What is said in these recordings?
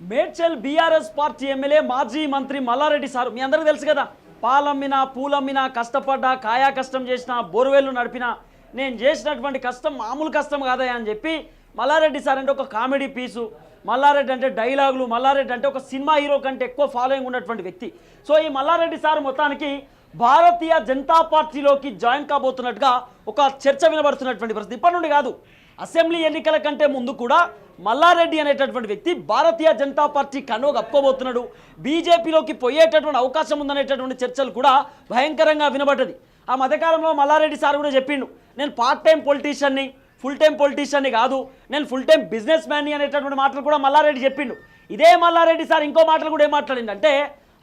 Medchal BRS party MLA మాజీ మంత్రి Mallareddy sir. మీ అందరికీ తెలుసు కదా పాలమ్మిన పూలమ్మిన కష్టపడ్డా కాయా కష్టం చేసిన బోర్వెల్లు నడిపిన నేను చేసినటువంటి కష్టం మామూలు కష్టం కాదా అని చెప్పి మల్లారెడ్డి సార్ అంటే ఒక కామెడీ పీసు. మల్లారెడ్డి అంటే డైలాగులు మల్లారెడ్డి అంటే ఒక సినిమా హీరో కంటే ఎక్కువ ఫాలోయింగ్ ఉన్నటువంటి వ్యక్తి. సో ఈ మల్లారెడ్డి సార్ మొత్తానికి భారతీయ జనతా పార్టీలోకి జాయిన్ కాబోతున్నట్టుగా ఒక చర్చ వినబడుతున్నటువంటి పరిస్థితి. ఇప్పటి నుండి కాదు అసెంబ్లీ ఎన్నికల కంటే ముందు కూడా మల్లారెడ్డి అనేటటువంటి వ్యక్తి భారతీయ జనతా పార్టీ కనువ కప్పబోతున్నాడు బీజేపీలోకి పోయేటటువంటి అవకాశం ఉందనేటటువంటి చర్చలు కూడా భయంకరంగా వినబడ్డది. ఆ మధ్యకాలంలో మల్లారెడ్డి సార్ కూడా చెప్పిండు నేను పార్ట్ టైం పొలిటీషియన్ని ఫుల్ టైం పొలిటీషియన్ని కాదు నేను ఫుల్ టైం బిజినెస్ మ్యాన్ని అనేటటువంటి మాటలు కూడా మల్లారెడ్డి చెప్పిండు. ఇదే మల్లారెడ్డి సార్ ఇంకో మాటలు కూడా ఏం మాట్లాడిందంటే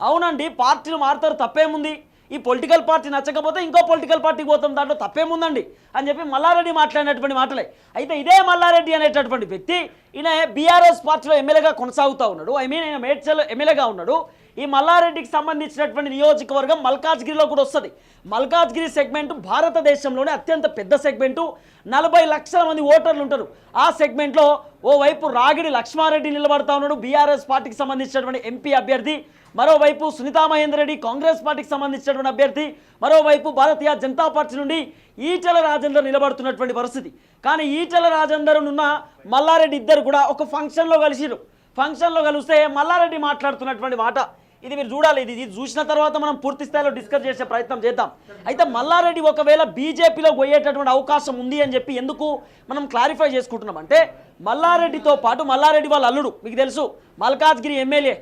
అవునండి పార్టీలు మారుతారు తప్పేముంది? ఈ పొలిటికల్ పార్టీ నచ్చకపోతే ఇంకో పొలిటికల్ పార్టీకి పోతాం. దాంట్లో తప్పేముందండి? అని చెప్పి మల్లారెడ్డి మాట్లాడినటువంటి మాటలే. అయితే ఇదే మల్లారెడ్డి అనేటటువంటి వ్యక్తి ఈయన బీఆర్ఎస్ పార్టీలో ఎమ్మెల్యేగా కొనసాగుతూ ఉన్నాడు. ఐ మీన్ ఆయన మేడ్చల్లో ఎమ్మెల్యేగా ఉన్నాడు. ఈ మల్లారెడ్డికి సంబంధించినటువంటి నియోజకవర్గం మల్కాజ్గిరిలో కూడా వస్తుంది. మల్కాజ్గిరి సెగ్మెంట్ భారతదేశంలోనే అత్యంత పెద్ద సెగ్మెంటు నలభై లక్షల మంది ఓటర్లు ఉంటారు. ఆ సెగ్మెంట్లో ఓవైపు రాగిడి లక్ష్మారెడ్డి నిలబడతా ఉన్నాడు. బీఆర్ఎస్ పార్టీకి సంబంధించినటువంటి ఎంపీ అభ్యర్థి. మరోవైపు సునీతా మహేందర్ రెడ్డి కాంగ్రెస్ పార్టీకి సంబంధించినటువంటి అభ్యర్థి. మరోవైపు భారతీయ జనతా పార్టీ నుండి ఈటల రాజేందర్ నిలబడుతున్నటువంటి పరిస్థితి. కానీ ఈటల రాజేందర్ ఉన్న మల్లారెడ్డి ఇద్దరు కూడా ఒక ఫంక్షన్లో కలిసిరు ఫంక్షన్లో కలిస్తే మల్లారెడ్డి మాట్లాడుతున్నటువంటి మాట ఇది మీరు చూడాలి. ఇది ఇది చూసిన తర్వాత మనం పూర్తి స్థాయిలో డిస్కస్ చేసే ప్రయత్నం చేద్దాం. అయితే మల్లారెడ్డి ఒకవేళ బీజేపీలో పోయేటటువంటి అవకాశం ఉంది అని చెప్పి ఎందుకు మనం క్లారిఫై చేసుకుంటున్నాం? అంటే మల్లారెడ్డితో పాటు మల్లారెడ్డి వాళ్ళ అల్లుడు మీకు తెలుసు మల్కాజ్గిరి ఎమ్మెల్యే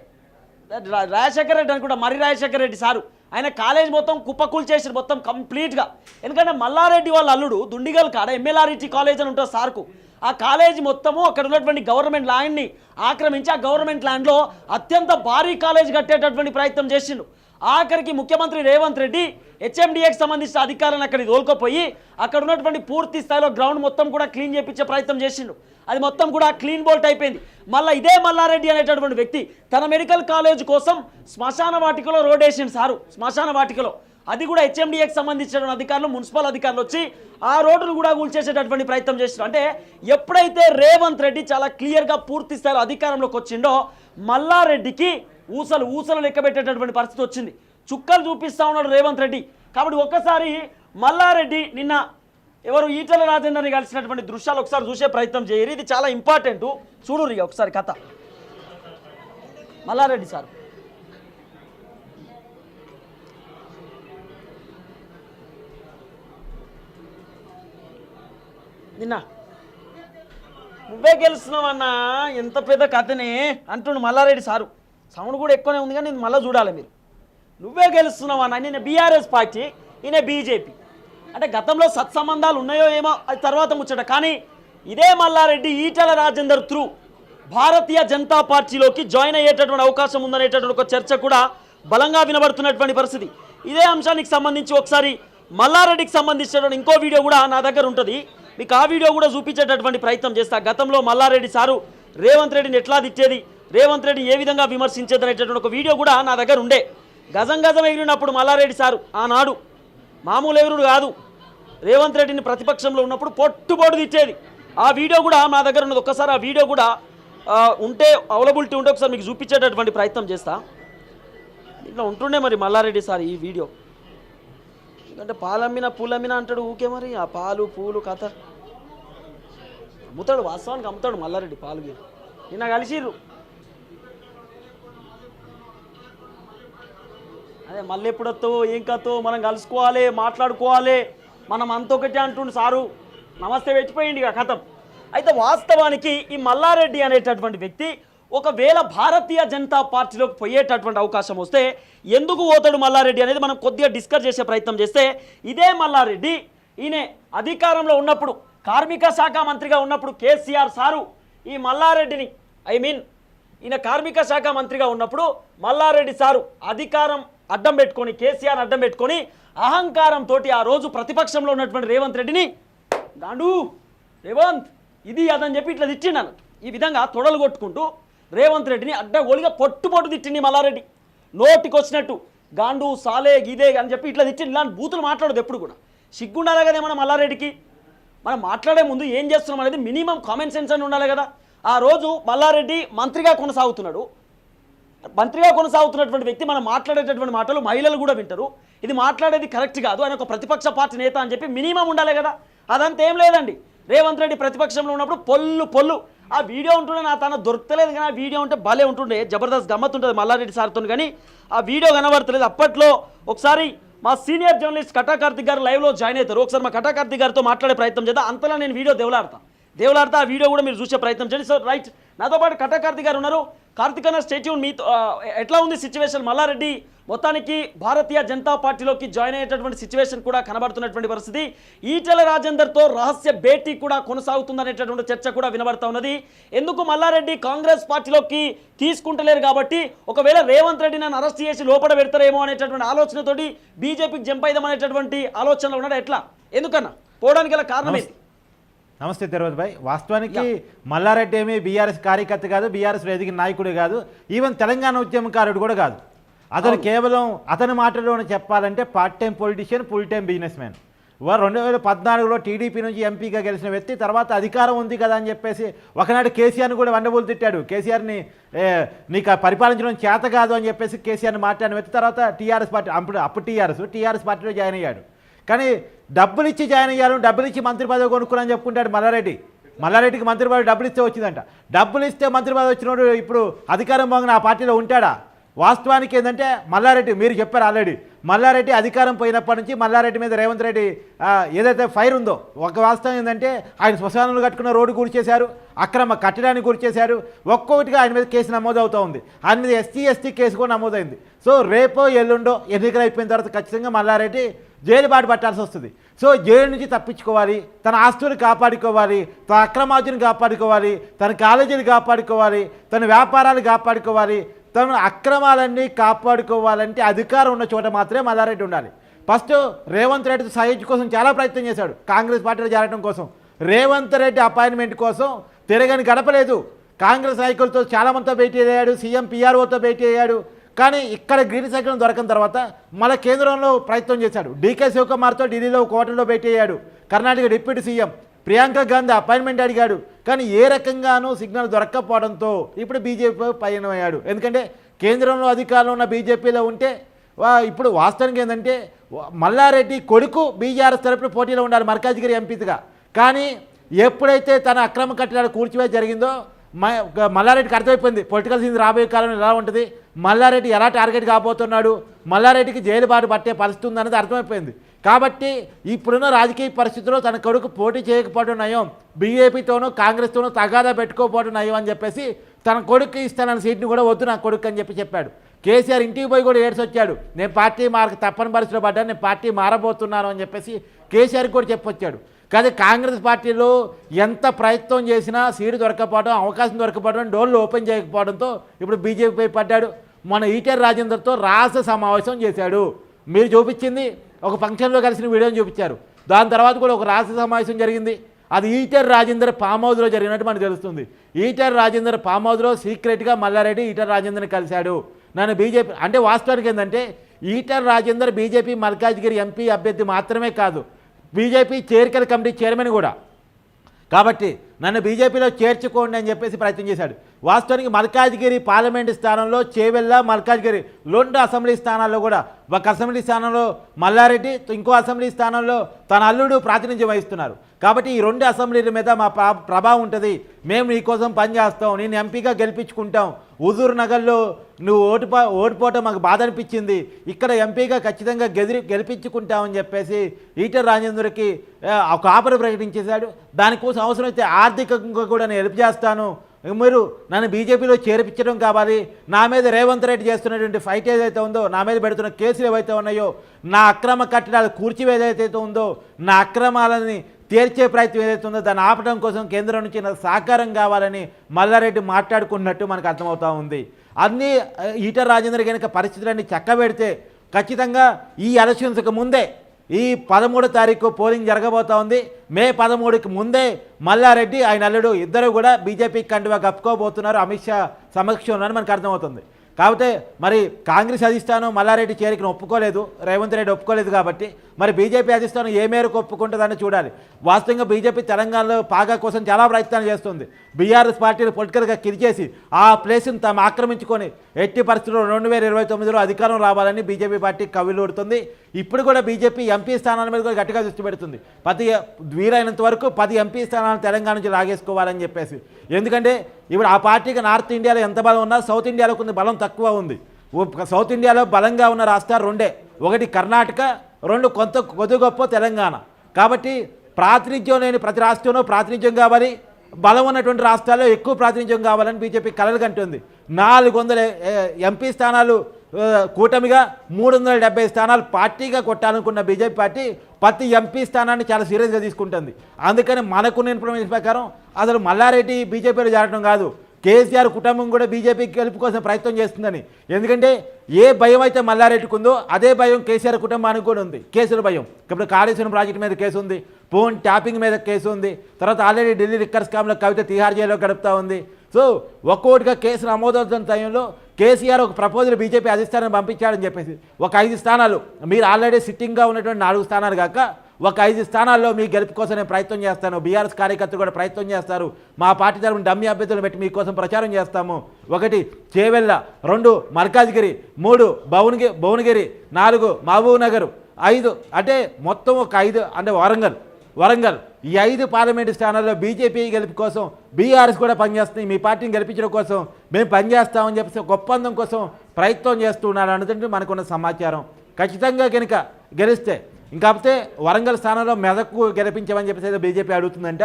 రాజశేఖర రెడ్డి అనుకుంటా మరి రాజశేఖర రెడ్డి సారు. ఆయన కాలేజ్ మొత్తం కుప్పకూలు చేసిన మొత్తం కంప్లీట్గా ఎందుకంటే మల్లారెడ్డి వాళ్ళ అల్లుడు దుండిగల్ కాడ ఎమ్మెల్ఆర్ఈటీ కాలేజ్ అని ఉంటుంది సార్కు. ఆ కాలేజీ మొత్తము అక్కడ ఉన్నటువంటి గవర్నమెంట్ ల్యాండ్ని ఆక్రమించి ఆ గవర్నమెంట్ ల్యాండ్లో అత్యంత భారీ కాలేజ్ కట్టేటటువంటి ప్రయత్నం చేసిండు. ఆఖరికి ముఖ్యమంత్రి రేవంత్ రెడ్డి హెచ్ఎండిఏకి సంబంధించిన అధికారులను అక్కడికి తోలుకోపోయి అక్కడ ఉన్నటువంటి పూర్తి స్థాయిలో గ్రౌండ్ మొత్తం కూడా క్లీన్ చేపించే ప్రయత్నం చేసిండు. అది మొత్తం కూడా క్లీన్ బోల్ట్ అయిపోయింది. మళ్ళీ ఇదే మల్లారెడ్డి అనేటటువంటి వ్యక్తి తన మెడికల్ కాలేజ్ కోసం శ్మశాన వాటికలో రోడ్ వేసిండు సారు. శ్మశాన వాటికలో. అది కూడా హెచ్ఎండిఏకి సంబంధించిన అధికారులు మున్సిపల్ అధికారులు వచ్చి ఆ రోడ్డును కూడా కూల్చేసేటటువంటి ప్రయత్నం చేస్తున్నారు. అంటే ఎప్పుడైతే రేవంత్ రెడ్డి చాలా క్లియర్గా పూర్తి స్థాయిలో అధికారంలోకి వచ్చిండో మల్లారెడ్డికి ఊసలు ఊసలు లెక్కబెట్టేటటువంటి పరిస్థితి వచ్చింది. చుక్కలు చూపిస్తా ఉన్నాడు రేవంత్ రెడ్డి. కాబట్టి ఒక్కసారి మల్లారెడ్డి నిన్న ఎవరు ఈటల రాజేందర్ని కలిసినటువంటి దృశ్యాలు ఒకసారి చూసే ప్రయత్నం చేయరు. ఇది చాలా ఇంపార్టెంట్. చూడు ఒకసారి కథ. మల్లారెడ్డి సార్. నిన్న. నువ్వే గెలుస్తున్నావన్నా ఎంత పెద్ద కథనే అంటుండు మల్లారెడ్డి సారు. సౌండ్ కూడా ఎక్కువనే ఉంది కానీ నేను మళ్ళీ చూడాలి మీరు. నువ్వే గెలుస్తున్నావన్నా నేను బీఆర్ఎస్ పార్టీ ఈయన బీజేపీ. అంటే గతంలో సత్సంబంధాలు ఉన్నాయో ఏమో అది తర్వాత ముచ్చట. కానీ ఇదే మల్లారెడ్డి ఈటల రాజేందర్ త్రూ భారతీయ జనతా పార్టీలోకి జాయిన్ అయ్యేటటువంటి అవకాశం ఉందనేటటువంటి ఒక చర్చ కూడా బలంగా వినబడుతున్నటువంటి పరిస్థితి. ఇదే అంశానికి సంబంధించి ఒకసారి మల్లారెడ్డికి సంబంధించినటువంటి ఇంకో వీడియో కూడా నా దగ్గర ఉంటుంది. మీకు ఆ వీడియో కూడా చూపించేటటువంటి ప్రయత్నం చేస్తా. గతంలో మల్లారెడ్డి సారు రేవంత్ రెడ్డిని ఎట్లా తిట్టేది? రేవంత్ రెడ్డిని ఏ విధంగా విమర్శించేది ఒక వీడియో కూడా నా దగ్గర ఉండే. గజం గజం ఎగిరినప్పుడు మల్లారెడ్డి సారు ఆనాడు మామూలు ఎవరుడు కాదు. రేవంత్ రెడ్డిని ప్రతిపక్షంలో ఉన్నప్పుడు పొట్టుబోటు తిట్టేది. ఆ వీడియో కూడా మా దగ్గర ఉన్నది. ఒక్కసారి ఆ వీడియో కూడా ఉంటే అవైలబిలిటీ ఉంటే ఒకసారి మీకు చూపించేటటువంటి ప్రయత్నం చేస్తా. ఇట్లా ఉంటుండే మరి మల్లారెడ్డి సార్ ఈ వీడియో. అంటే పాలమ్మిన పూలమ్మిన అంటాడు ఊకే మరి. ఆ పాలు పూలు కథ. అమ్ముతాడు వాస్తవానికి అమ్ముతాడు మల్లారెడ్డి పాలు గీరు. నిన్న కలిసిర్రు. అదే మళ్ళీ ఎప్పుడొత్తో ఏం కథో మనం కలుసుకోవాలి మాట్లాడుకోవాలి. మనం అంతొకటి అంటుండు సారు. నమస్తే పెట్టిపోయింది ఇక కథం. అయితే వాస్తవానికి ఈ మల్లారెడ్డి అనేటటువంటి వ్యక్తి ఒకవేళ భారతీయ జనతా పార్టీలోకి పోయేటటువంటి అవకాశం వస్తే ఎందుకు పోతాడు మల్లారెడ్డి అనేది మనం కొద్దిగా డిస్కస్ చేసే ప్రయత్నం చేస్తే ఇదే మల్లారెడ్డి ఈయన అధికారంలో ఉన్నప్పుడు కార్మిక శాఖ మంత్రిగా ఉన్నప్పుడు కేసీఆర్ సారు ఈ మల్లారెడ్డిని ఐ మీన్ ఈయన కార్మిక శాఖ మంత్రిగా ఉన్నప్పుడు మల్లారెడ్డి సారు అధికారం అడ్డం పెట్టుకొని కేసీఆర్ అడ్డం పెట్టుకొని అహంకారంతో ఆ రోజు ప్రతిపక్షంలో ఉన్నటువంటి రేవంత్ రెడ్డిని గాండు రేవంత్ ఇది అదని చెప్పి ఇట్లా తిట్టిండాను ఈ విధంగా తొడలు కొట్టుకుంటూ రేవంత్ రెడ్డిని అడ్డగోలిగా పొట్టు పొట్టు తిట్టింది మల్లారెడ్డి. నోటికొచ్చినట్టు గాండు సాలే గీదే అని చెప్పి ఇట్లా తిట్టింది. ఇలాంటి బూతులు మాట్లాడదు ఎప్పుడు కూడా. సిగ్గుండాలి కదా మన మల్లారెడ్డికి? మనం మాట్లాడే ముందు ఏం చేస్తున్నాం అనేది మినిమం కామన్ సెన్స్ అని ఉండాలి కదా. ఆ రోజు మల్లారెడ్డి మంత్రిగా కొనసాగుతున్నాడు. మంత్రిగా కొనసాగుతున్నటువంటి వ్యక్తి మనం మాట్లాడేటటువంటి మాటలు మహిళలు కూడా వింటారు. ఇది మాట్లాడేది కరెక్ట్ కాదు ఆయన ఒక ప్రతిపక్ష పార్టీ నేత అని చెప్పి మినిమం ఉండాలి కదా. అదంతా ఏం లేదండి. రేవంత్ రెడ్డి ప్రతిపక్షంలో ఉన్నప్పుడు పొల్లు పొల్లు ఆ వీడియో ఉంటుండే నా తన దొరకలేదు కానీ ఆ వీడియో ఉంటే భలే ఉంటుండే. జబర్దస్త్ గమ్మత్ ఉంటుంది మల్లారెడ్డి సార్తో కానీ ఆ వీడియో కనబడతలేదు. అప్పట్లో ఒకసారి మా సీనియర్ జర్నలిస్ట్ కటాకార్తిక్ గారు లైవ్లో జాయిన్ అవుతారు. ఒకసారి మా కటాకార్తిక్ గారితో మాట్లాడే ప్రయత్నం చేద్దాం. అంతలా నేను వీడియో దేవులాడతా. దేవులాడితే ఆ వీడియో కూడా మీరు చూసే ప్రయత్నం చేయండి. So right. నాతో పాటు కటాకార్తిక్ గారు ఉన్నారు. కార్తిక్ అన్న స్టేట్యూన్ మీతో ఎట్లా ఉంది సిచ్యువేషన్ మల్లారెడ్డి మొత్తానికి భారతీయ జనతా పార్టీలోకి జాయిన్ అయ్యేటటువంటి సిచ్యువేషన్ కూడా కనబడుతున్నటువంటి పరిస్థితి. ఈటెల రాజేందర్తో రహస్య భేటీ కూడా కొనసాగుతుందనేటటువంటి చర్చ కూడా వినబడతా ఉన్నది. ఎందుకు మల్లారెడ్డి కాంగ్రెస్ పార్టీలోకి తీసుకుంటలేరు కాబట్టి ఒకవేళ రేవంత్ రెడ్డి నన్ను అరెస్ట్ చేసి లోపల పెడతారేమో అనేటటువంటి ఆలోచనతోటి బీజేపీకి జంప్ అయిదామనేటటువంటి ఆలోచనలో ఉన్నాడు? ఎట్లా? ఎందుకన్నా? పోవడానికి గల కారణం ఏంటి? నమస్తే తిరుపతి భాయ్. వాస్తవానికి మల్లారెడ్డి ఏమి బీఆర్ఎస్ కార్యకర్త కాదు బీఆర్ఎస్ ఎదిగిన నాయకుడు కాదు ఈవెన్ తెలంగాణ ఉద్యమకారుడు కూడా కాదు. అతను కేవలం అతని మాటలోనే చెప్పాలంటే part time politician full time businessman వారు రెండు వేల పద్నాలుగులో టీడీపీ నుంచి ఎంపీగా గెలిచిన వ్యక్తి తర్వాత అధికారం ఉంది కదా అని చెప్పేసి ఒకనాడు కేసీఆర్ని కూడా వండబోలు తిట్టాడు. కేసీఆర్ని నీకు పరిపాలించడం చేత కాదు అని చెప్పేసి కేసీఆర్ని మాట్లాడిన వ్యక్తి తర్వాత టీఆర్ఎస్ పార్టీ అప్పుడు అప్పుడు టీఆర్ఎస్ టీఆర్ఎస్ పార్టీలో జాయిన్ అయ్యాడు. కానీ డబ్బులు ఇచ్చి జాయిన్ అయ్యారు డబ్బులు ఇచ్చి మంత్రి పదవి కొనుక్కుని చెప్పుకుంటాడు మల్లారెడ్డి. మల్లారెడ్డికి మంత్రి పదవి డబ్బులు ఇస్తే వచ్చిందంట. డబ్బులు ఇస్తే మంత్రి పదవి వచ్చినోడు ఇప్పుడు అధికారం పోగిన ఆ పార్టీలో ఉంటాడా? వాస్తవానికి ఏంటంటే మల్లారెడ్డి మీరు చెప్పారు ఆల్రెడీ మల్లారెడ్డి అధికారం పోయినప్పటి నుంచి మల్లారెడ్డి మీద రేవంత్ రెడ్డి ఏదైతే ఫైర్ ఉందో ఒక వాస్తవం ఏంటంటే ఆయన శ్మశానాలు కట్టుకున్న రోడ్డు కూర్చేశారు అక్రమ కట్టడాన్ని కూర్చేశారు ఒక్కొక్కటిగా ఆయన మీద కేసు నమోదు అవుతూ ఉంది. ఆయన మీద ఎస్టీ ఎస్టీ కేసు కూడా నమోదైంది. సో రేపో ఎల్లుండో ఎన్నికలు అయిపోయిన తర్వాత ఖచ్చితంగా మల్లారెడ్డి జైలు బాటి పట్టాల్సి వస్తుంది. సో జైలు నుంచి తప్పించుకోవాలి తన ఆస్తులు కాపాడుకోవాలి తన అక్రమార్జును కాపాడుకోవాలి తన కాలేజీని కాపాడుకోవాలి తన వ్యాపారాలు కాపాడుకోవాలి తన అక్రమాలన్నీ కాపాడుకోవాలంటే అధికారం ఉన్న చోట మాత్రమే మల్లారెడ్డి ఉండాలి. ఫస్ట్ రేవంత్ రెడ్డి సహాయం కోసం చాలా ప్రయత్నం చేశాడు కాంగ్రెస్ పార్టీలో చేరడం కోసం. రేవంత్ రెడ్డి అపాయింట్మెంట్ కోసం తిరగని గడపలేదు కాంగ్రెస్ నాయకులతో చాలామందితో భేటీ అయ్యాడు సీఎం పీఆర్ఓతో భేటీ అయ్యాడు. కానీ ఇక్కడ గ్రీన్ సైకిల్ దొరకని తర్వాత మళ్ళీ కేంద్రంలో ప్రయత్నం చేశాడు. డీకే శివకుమార్తో ఢిల్లీలో ఒక హోటల్లో భేటీ అయ్యాడు. Karnataka deputy CM. Priyanka Gandhi appointment అడిగాడు. కానీ ఏ రకంగానూ సిగ్నల్ దొరక్కపోవడంతో ఇప్పుడు బీజేపీ పయనమయ్యాడు. ఎందుకంటే కేంద్రంలో అధికారంలో ఉన్న బీజేపీలో ఉంటే ఇప్పుడు వాస్తవానికి ఏంటంటే మల్లారెడ్డి కొడుకు బీజేఆర్ఎస్ తరపున పోటీలో ఉండాలి మర్కాజ్గిరి ఎంపీగా. కానీ ఎప్పుడైతే తన అక్రమ కట్టడాలు కూర్చివే జరిగిందో మ- మల్లారెడ్డికి అర్థమైపోయింది. పొలిటికల్ సీన్ రాబోయే కాలంలో ఎలా ఉంటుంది? మల్లారెడ్డి ఎలా టార్గెట్ కాబోతున్నాడు? మల్లారెడ్డికి జైలు బాటు పట్టే పరిస్థితి ఉందన్నది అర్థమైపోయింది. కాబట్టి ఇప్పుడున్న రాజకీయ పరిస్థితుల్లో తన కొడుకు పోటీ చేయకపోవడం నయం. బీజేపీతోనూ కాంగ్రెస్తోనూ తగాదా పెట్టుకోకపోవడం నయం అని చెప్పేసి తన కొడుకు ఇస్తానన్న సీట్ని కూడా వద్దు నా కొడుకు అని చెప్పి చెప్పాడు. కేసీఆర్ ఇంటికి పోయి కూడా ఏడ్స్ వచ్చాడు నేను పార్టీ మారకు తప్పని పరిస్థితిలో పడ్డాను నేను పార్టీ మారబోతున్నాను అని చెప్పేసి కేసీఆర్కి కూడా చెప్పొచ్చాడు. కానీ కాంగ్రెస్ పార్టీలో ఎంత ప్రయత్నం చేసినా సీటు దొరకపోవడం అవకాశం దొరకపోవడం డోర్లు ఓపెన్ చేయకపోవడంతో ఇప్పుడు బీజేపీపై పడ్డాడు. మన ఈటర్ రాజేందర్తో రాస సమావేశం చేశాడు. మీరు చూపించింది ఒక ఫంక్షన్లో కలిసిన వీడియోని చూపించారు. దాని తర్వాత కూడా ఒక రాష్ట్ర సమావేశం జరిగింది. అది ఈటర్ రాజేందర్ ఫామ్ హౌస్లో జరిగినట్టు మనకు తెలుస్తుంది. ఈటర్ రాజేందర్ ఫామ్ హౌస్లో సీక్రెట్గా మల్లారెడ్డి ఈటర్ రాజేందర్ని కలిశాడు. నన్ను బీజేపీ అంటే వాస్తవానికి ఏంటంటే ఈటర్ రాజేందర్ బీజేపీ మల్కాజ్గిరి ఎంపీ అభ్యర్థి మాత్రమే కాదు బీజేపీ చేరికల కమిటీ చైర్మన్ కూడా. కాబట్టి నన్ను బీజేపీలో చేర్చుకోండి అని చెప్పేసి ప్రయత్నం చేశాడు. వాస్తవానికి మల్కాజ్గిరి పార్లమెంట్ స్థానంలో చేవెళ్ళ మల్కాజ్గిరి రెండు అసెంబ్లీ స్థానాల్లో కూడా ఒక అసెంబ్లీ స్థానంలో మల్లారెడ్డి ఇంకో అసెంబ్లీ స్థానంలో తన అల్లుడు ప్రాతినిధ్యం వహిస్తున్నారు. కాబట్టి ఈ రెండు అసెంబ్లీల మీద మా ప్రభావం ఉంటుంది. మేము నీకోసం పనిచేస్తాం నేను ఎంపీగా గెలిపించుకుంటాం. హుజూర్ నగర్లో నువ్వు ఓటు ఓడిపోవటం మాకు బాధ అనిపించింది. ఇక్కడ ఎంపీగా ఖచ్చితంగా గెదిరి గెలిపించుకుంటామని చెప్పేసి ఈటర్ రాజేంద్రకి ఒక ఆఫర్ ప్రకటించేశాడు. దానికోసం అవసరమైతే ఆర్థికంగా కూడా నేను హెల్ప్ చేస్తాను. మీరు నన్ను బీజేపీలో చేర్పించడం కావాలి. నా మీద రేవంత్ రెడ్డి చేస్తున్నటువంటి ఫైట్ ఏదైతే ఉందో నా మీద పెడుతున్న కేసులు ఏవైతే ఉన్నాయో నా అక్రమ కట్టడాలు కూర్చివేదైతే ఉందో నా అక్రమాలని తీర్చే ప్రయత్నం ఏదైతే ఉందో దాన్ని ఆపడం కోసం కేంద్రం నుంచి నాకు సహకారం కావాలని మల్లారెడ్డి మాట్లాడుకున్నట్టు మనకు అర్థమవుతా ఉంది. అన్నీ ఈటర్ రాజేంద్ర కనుక పరిస్థితులన్నీ చక్కబెడితే ఖచ్చితంగా ఈ ఎలక్షన్స్కి ముందే ఈ పదమూడో తారీఖు పోలింగ్ జరగబోతా ఉంది. మే పదమూడుకి ముందే మల్లారెడ్డి ఆయన అల్లుడు ఇద్దరు కూడా బీజేపీ కండువా కప్పుకోబోతున్నారు. అమిత్ షా సమక్షంలో మనకు అర్థమవుతుంది. కాకపోతే మరి కాంగ్రెస్ అధిష్టానం మల్లారెడ్డి చేరికను ఒప్పుకోలేదు రేవంత్ రెడ్డి ఒప్పుకోలేదు కాబట్టి మరి బీజేపీ అధిష్టానం ఏ మేరకు ఒప్పుకుంటుందని చూడాలి. వాస్తవంగా బీజేపీ తెలంగాణలో పాగా కోసం చాలా ప్రయత్నాలు చేస్తుంది. బీఆర్ఎస్ పార్టీని పొలిటికల్గా కిరిచేసి ఆ ప్లేస్ని తాము ఆక్రమించుకొని ఎట్టి పరిస్థితుల్లో రెండు వేల ఇరవై తొమ్మిదిలో అధికారం రావాలని బీజేపీ పార్టీ కవిలుడుతుంది ఇప్పుడు కూడా బీజేపీ ఎంపీ స్థానాల మీద కూడా గట్టిగా దృష్టి పెడుతుంది. పది వీలైనంత వరకు పది ఎంపీ స్థానాలను తెలంగాణ నుంచి లాగేసుకోవాలని చెప్పేసి. ఎందుకంటే ఇప్పుడు ఆ పార్టీకి నార్త్ ఇండియాలో ఎంత బలం ఉన్నా సౌత్ ఇండియాలో కొంత బలం తక్కువ ఉంది. సౌత్ ఇండియాలో బలంగా ఉన్న రాష్ట్రాలు రెండే. ఒకటి కర్ణాటక రెండు కొంత కొద్ది గొప్ప తెలంగాణ. కాబట్టి ప్రాతినిధ్యం లేని ప్రతి రాష్ట్రంలో ప్రాతినిధ్యం కావాలి. బలం ఉన్నటువంటి రాష్ట్రాల్లో ఎక్కువ ప్రాతినిధ్యం కావాలని బీజేపీ కలలు కంటుంది. నాలుగు వందల ఎంపీ స్థానాలు కూటమిగా మూడు వందల డెబ్బై స్థానాలు పార్టీగా కొట్టాలనుకున్న బీజేపీ పార్టీ ప్రతి ఎంపీ స్థానాన్ని చాలా సీరియస్గా తీసుకుంటుంది. అందుకని మనకున్న ఇన్ఫర్మేషన్ ప్రకారం అసలు మల్లారెడ్డి బీజేపీలో చేరడం కాదు. కేసీఆర్ కుటుంబం కూడా బీజేపీ గెలుపు కోసం ప్రయత్నం చేస్తుందని. ఎందుకంటే ఏ భయం అయితే మల్లారెడ్డికి ఉందో అదే భయం కేసీఆర్ కుటుంబానికి కూడా ఉంది. కేసుల భయం. ఇప్పుడు కాళేశ్వరం ప్రాజెక్టు మీద కేసు ఉంది. ఫోన్ ట్యాపింగ్ మీద కేసు ఉంది. తర్వాత ఆల్రెడీ ఢిల్లీ రిక్కర్ స్కామ్లో కవిత తిహార్ జైల్లో గడుపుతా ఉంది. సో ఒక్కొక్కటిగా కేసు నమోదవుతున్న టైంలో కేసీఆర్ ఒక ప్రపోజల్ బీజేపీ అధిష్టానం పంపించాడని చెప్పేసి ఒక ఐదు స్థానాలు. మీరు ఆల్రెడీ సిట్టింగ్గా ఉన్నటువంటి నాలుగు స్థానాలు కాక ఒక ఐదు స్థానాల్లో మీ గెలుపు కోసం నేను ప్రయత్నం చేస్తాను. బీఆర్ఎస్ కార్యకర్తలు కూడా ప్రయత్నం చేస్తారు. మా పార్టీ తరఫున డమ్మి అభ్యర్థులు పెట్టి మీకోసం ప్రచారం చేస్తాము. ఒకటి చేవెళ్ళ రెండు మల్కాజ్గిరి మూడు భువనగిరి భువనగిరి నాలుగు మహబూబ్నగర్ ఐదు అంటే మొత్తం ఒక ఐదు అంటే వరంగల్. వరంగల్ ఈ ఐదు పార్లమెంటు స్థానాల్లో బీజేపీ గెలుపు కోసం బీఆర్ఎస్ కూడా పనిచేస్తుంది మీ పార్టీని గెలిపించడం కోసం మేము పనిచేస్తామని చెప్పేసి ఒక ఒప్పందం కోసం ప్రయత్నం చేస్తున్నారు అన్నదంటే మనకున్న సమాచారం. ఖచ్చితంగా కనుక గెలిస్తే ఇంకాకపోతే వరంగల్ స్థానంలో మెదక్కు గెలిపించమని చెప్పేసి అయితే బీజేపీ అడుగుతుందంట.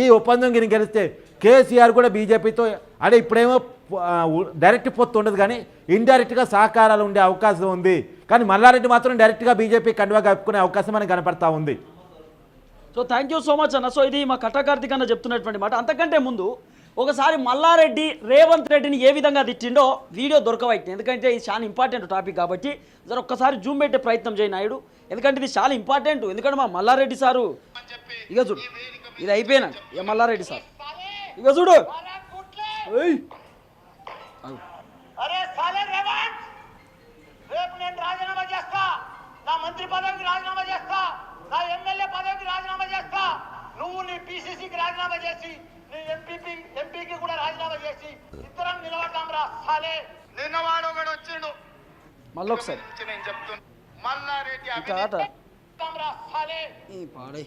ఈ ఒప్పందం గిని గెలిస్తే కేసీఆర్ కూడా బీజేపీతో అంటే ఇప్పుడేమో డైరెక్ట్ పొత్తు ఉండదు కానీ ఇండైరెక్ట్గా సహకారాలు ఉండే అవకాశం ఉంది. కానీ మల్లారెడ్డి మాత్రం డైరెక్ట్గా బీజేపీ కండువా కప్పుకునే అవకాశం మనకు కనపడతా ఉంది. So thank you so much అన్న. సో ఇది మా కట్టకార్తిక్ అన్న చెప్తున్నటువంటి మాట. అంతకంటే ముందు ఒకసారి మల్లారెడ్డి రేవంత్ రెడ్డిని ఏ విధంగా తిట్టిండో వీడియో దొరకవైతే ఎందుకంటే ఇది చాలా ఇంపార్టెంట్ టాపిక్ కాబట్టి జర ఒక్కసారి జూమ్ పెట్టే ప్రయత్నం చేయి నాయుడు. ఎందుకంటే ఇది చాలా ఇంపార్టెంట్. ఎందుకంటే మా మల్లారెడ్డి సారు ఇక చూడు ఇది అయిపోయినా. ఇక మల్లారెడ్డి సార్. ఇక చూడు. రేపు నేను రాజీనామా చేస్తా. నా మంత్రి పదవికి రాజీనామా చేస్తా. నా ఎమ్మెల్యే పదవికి రాజీనామా చేస్తా. నువ్వు నీ పిసిసికి రాజీనామా చేసి నీ ఎంపీపీ ఎంపీకి కూడా రాజీనామా చేసి ఇద్దరం నిలబడతాం రా సాలే. నిన్న వాడు ఒకడు వచ్చిండు. మళ్ళీ ఒకసారి నేను చెప్తున్నా. మల్లారెడ్డి ఈ పాడే.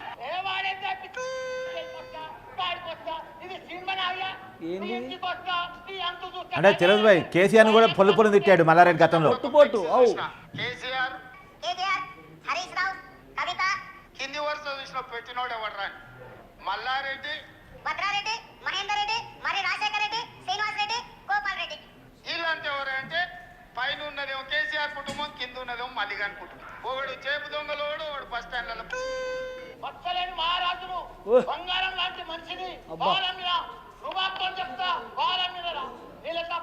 అంటే చిరంజీవి భాయ్ కేసీఆర్ కూడా పొల్లు పొల్లు తిట్టాడు మల్లారెడ్డి గతంలో. పొట్టు కేసీఆర్ కింది వరుస చూసిన పెట్టినోడు ఎవడు రాని మల్లారెడ్డి. భద్రారెడ్డి మహేందర్ రెడ్డి మరి రాజశేఖర రెడ్డి శ్రీనివాస్ రెడ్డి గోపాల్ రెడ్డి. వీళ్ళంతా ఎవరంటే పైన ఉన్నదేమో కేసీఆర్ కుటుంబం కింద ఉన్నదేమో మల్లిగాని కుటుంబం. ఒకడు చేపు దొంగలోడు ఒకడు బస్ స్టాండ్లలో. పచ్చలేని మహారాజును ఓ. బంగారం లాంటి మనిషిని మీద రుబాబ్తో చెప్తా వాళ్ళ మీద రా. వీళ్ళకి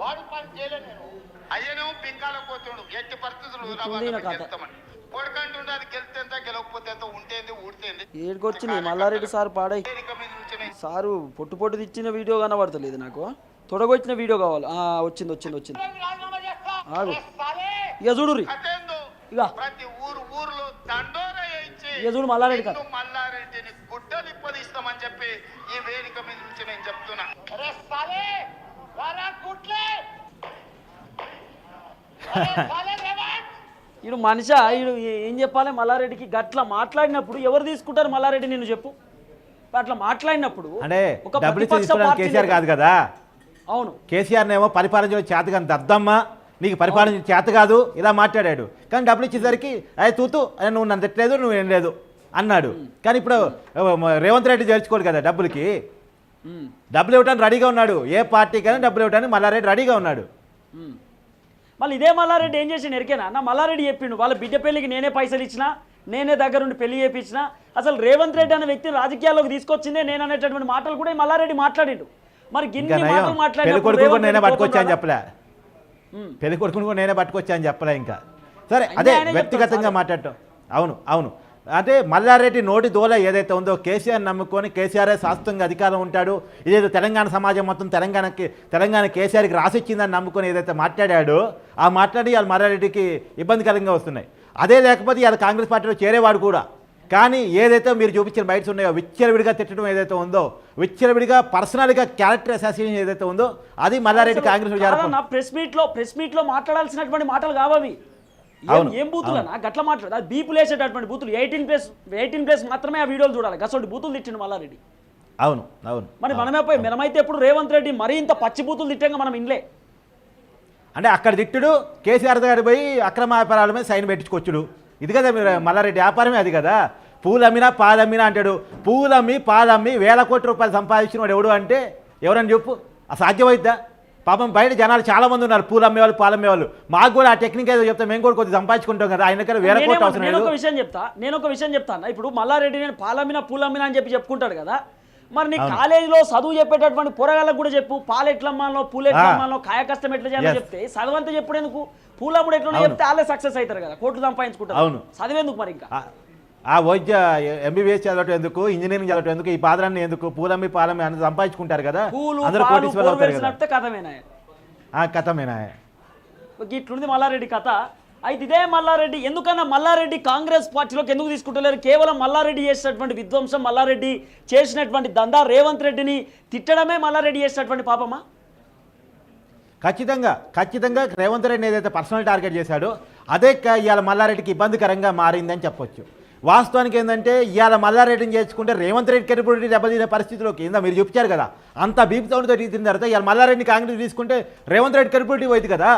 వాడు పని చేయలేదు నేను. అయ్యనేమో పింకాల పోతుండు ఎట్టి పరిస్థితులు ఉంది నా కథ. గెలుస్తామని కొడుకంటుండే అది గెలిస్తే ఎంత గెలవకపోతే ఎంత ఉంటేంది ఊడితేంది. ఏడుకొచ్చింది మల్లారెడ్డి సార్ పాడై. సారు పొట్టు పొట్టు తెచ్చిన వీడియో కనబడతలేదు నాకు. తొడగొచ్చిన వీడియో కావాలి. ఆ, వచ్చింది వచ్చింది వచ్చింది. ఇక చూడు ఇక. ప్రతి ఊరు ఊర్లో దండోర వేయించి ఇక చూడు మల్లారెడ్డి కథ. నిన్ను మల్లారెడ్డిని గుడ్డలు ఇప్పదిస్తామని చెప్పి ఈ వేదిక మీద నుంచి నేను చెప్తున్నా. అరే సాలే రారా గుడ్లే. అరే సాలే రేవంత్ ఈడు మనిషి ఈడు ఏ- చెప్పాలి? మల్లారెడ్డికి గట్ల మాట్లాడినప్పుడు ఎవరు తీసుకుంటారు మల్లారెడ్డి నిన్ను చెప్పు? అట్లా మాట్లాడినప్పుడు అంటే కేసీఆర్ కాదు కదా? అవును. కేసీఆర్ ఏమో పరిపాలించడం చేత కానీ దద్దమ్మ నీకు పరిపాలించడం చేత కాదు ఇలా మాట్లాడాడు. కానీ డబ్బులు ఇచ్చేసరికి అదే తూతూ నువ్వు నన్ను తిట్టలేదు నువ్వు ఏం లేదు అన్నాడు. కానీ ఇప్పుడు రేవంత్ రెడ్డి చేర్చుకోడు కదా డబ్బులకి. డబ్బులు ఇవ్వడానికి రెడీగా ఉన్నాడు. ఏ పార్టీకైనా డబ్బులు ఇవ్వడానికి మల్లారెడ్డి రెడీగా ఉన్నాడు. మళ్ళీ ఇదే మల్లారెడ్డి ఏం చేసి ఎరికేనా? నా మల్లారెడ్డి చెప్పిండు వాళ్ళ బిడ్డ పెళ్ళికి నేనే పైసలు ఇచ్చిన నేనే దగ్గరుండి పెళ్ళి చేయించిన అసలు రేవంత్ రెడ్డి అనే వ్యక్తిని రాజకీయాల్లోకి తీసుకొచ్చిందే నేను అనేటటువంటి మాటలు కూడా మల్లారెడ్డి మాట్లాడిండు. మరి గిన్ని మాటలు కోపం చెప్పలే. పెళ్ళి కొడుకుని కూడా నేనే పట్టుకొచ్చా అని చెప్పలే ఇంకా. సరే అదే వ్యక్తిగతంగా మాట్లాడటం. అవును అవును. అంటే మల్లారెడ్డి నోటి దోల ఏదైతే ఉందో కేసీఆర్ నమ్ముకొని కేసీఆర్ శాస్త్రంగా అధికారం ఉంటాడు. ఇదేదో తెలంగాణ సమాజం మొత్తం తెలంగాణకి తెలంగాణ కేసీఆర్కి రాసిచ్చిందని నమ్ముకొని ఏదైతే మాట్లాడాడో ఆ మాట్లాడి వాళ్ళ మల్లారెడ్డికి ఇబ్బందికరంగా వస్తున్నాయి. అదే లేకపోతే ఇవాళ కాంగ్రెస్ పార్టీలో చేరేవాడు కూడా. కానీ ఏదైతే మీరు చూపించిన బయటస్ ఉన్నాయో విచ్చలవిడిగా తిట్టడం ఏదైతే ఉందో విచ్చలవిడిగా పర్సనల్గా క్యారెక్టర్ అసాసినేషన్ ఏదైతే ఉందో అది మల్లారెడ్డి కాంగ్రెస్ నా ప్రెస్ మీట్లో ప్రెస్ మీట్లో మాట్లాడాల్సినటువంటి మాటలు కావవి. ఏం- అవును, ఏం బూతులనా గట్ల మాట్లాడు. అది బీపులు వేసేటటువంటి బూతులు. ఎయిటీన్ ప్లస్ ఎయిటీన్ ప్లస్ మాత్రమే ఆ వీడియోలు చూడాలి. గసోటి బూతులు తిట్టిండు మల్లారెడ్డి. అవును. అవును. మరి మనమే పోయి మనమైతే ఎప్పుడు రేవంత్ రెడ్డి మరీ ఇంత పచ్చి బూతులు తిట్టంగా మనం ఇన్లే. అంటే అక్కడ తిట్టుడు కేసీఆర్ దగ్గర పోయి అక్రమ వ్యాపారాల మీద సైన్ పెట్టించుకొచ్చుడు. ఇది కదా మీరు మల్లారెడ్డి వ్యాపారమే అది కదా. పూలు అమ్మినా పాలు అమ్మినా అంటాడు. పూలు అమ్మి పాలు అమ్మి వేల కోట్ల రూపాయలు సంపాదించిన వాడు ఎవడు అంటే? ఎవరని చెప్పు. అసాధ్యమైద్దా? పాపం బయట జనాలు చాలా మంది ఉన్నారు. పూలు అమ్మేవాళ్ళు పాలు అమ్మేవాళ్ళు మాకు కూడా ఆ టెక్నిక్ ఏదో చెప్తే మేము కూడా కొద్దిగా సంపాదించుకుంటాం కదా. ఆయన దగ్గర వేల కోట్లు నేనేమన్నా- అవసరం నేను ఒక విషయం చెప్తా. నేను ఒక విషయం చెప్తాను. ఇప్పుడు మల్లారెడ్డి నేను పాలమ్మిన పూలమ్మిన అని చెప్పి చెప్పుకుంటాడు కదా. మరి నీ. కాలేజీలో చదువు చెప్పేటటువంటి పోరగాళ్ళకు కూడా చెప్పు. పాలు ఎట్లమ్మాలో పూలు ఎట్లమ్మాలో కాయ కష్టం ఎట్లా చేయాలో Yes. చెప్తే చదవంతా చెప్పుడు ఎందుకు? పూలమ్ముడు ఎట్లా. చెప్తే వాళ్ళే సక్సెస్ అవుతారు కదా. కోట్లు సంపాదించుకుంటారు. అవును. చదివేందుకు మరి ఇంకా? ఆ- వైద్య ఎంబీబీఎస్ చదవటం ఎందుకు? ఇంజనీరింగ్ చదవటం ఎందుకు? ఈ బాధలన్నీ ఎందుకు? పూలమ్మి పాలమ్మి అని సంపాదించుకుంటారు కదా? అందరూ కోటీశ్వరులు అవుతారు కదా? కథమేనా కథమేనా ఇట్లుంది మల్లారెడ్డి కథ. అయితే ఇదే మల్లారెడ్డి ఎందుకన్నా మల్లారెడ్డి కాంగ్రెస్ పార్టీలోకి ఎందుకు తీసుకుంటలేరు? కేవలం మల్లారెడ్డి చేసినటువంటి విధ్వంసం మల్లారెడ్డి చేసినటువంటి దందా రేవంత్ రెడ్డిని తిట్టడమే మల్లారెడ్డి చేసినటువంటి పాపమా? ఖచ్చితంగా ఖచ్చితంగా రేవంత్ రెడ్డి ఏదైతే పర్సనల్ టార్గెట్ చేశాడో అదే ఇవాళ మల్లారెడ్డికి ఇబ్బందికరంగా మారిందని చెప్పొచ్చు. వాస్తవానికి ఏంటంటే ఇవాళ మల్లారెడ్డిని చేసుకుంటే రేవంత్ రెడ్డి కెరబిలిటీ దెబ్బతినే పరిస్థితిలోకి ఏందా మీరు చెప్పారు కదా. అంత బీపీ సౌండ్తో తీసిన తర్వాత ఇవాళ మల్లారెడ్డిని కాంగ్రెస్ తీసుకుంటే రేవంత్ రెడ్డి క్రెడిబిలిటీ పోయింది కదా.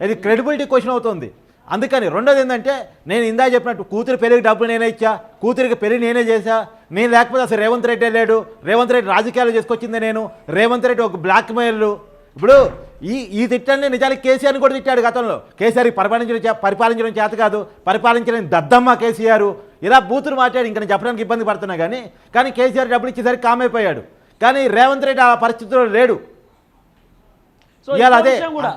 ఇది క్రెడిబిలిటీ క్వశ్చన్ అవుతుంది. అందుకని రెండోది ఏంటంటే నేను ఇందా చెప్పినట్టు కూతురు పెళ్ళికి డబ్బులు నేనే ఇచ్చా కూతురికి పెళ్ళి నేనే చేశా నేను లేకపోతే అసలు రేవంత్ రెడ్డి లేడు రేవంత్ రెడ్డి రాజకీయాలు చేసుకొచ్చింది నేను రేవంత్ రెడ్డి ఒక బ్లాక్ మెయిల్ ఇప్పుడు ఈ ఈ తిట్టాన్ని నిజానికి కేసీఆర్ని కూడా తిట్టాడు గతంలో. కేసీఆర్కి పరిపాలించడం పరిపాలించడం చేత కాదు పరిపాలించడం దద్దమ్మ కేసీఆర్ ఇలా బూతులు మాట్లాడి ఇంకా నేను చెప్పడానికి ఇబ్బంది పడుతున్నా కానీ కానీ కేసీఆర్ డబ్బులు ఇచ్చేసరికి కామైపోయాడు. కానీ రేవంత్ రెడ్డి ఆ పరిస్థితిలో లేడు. సో ఇవాళ అదే- విషయం కూడా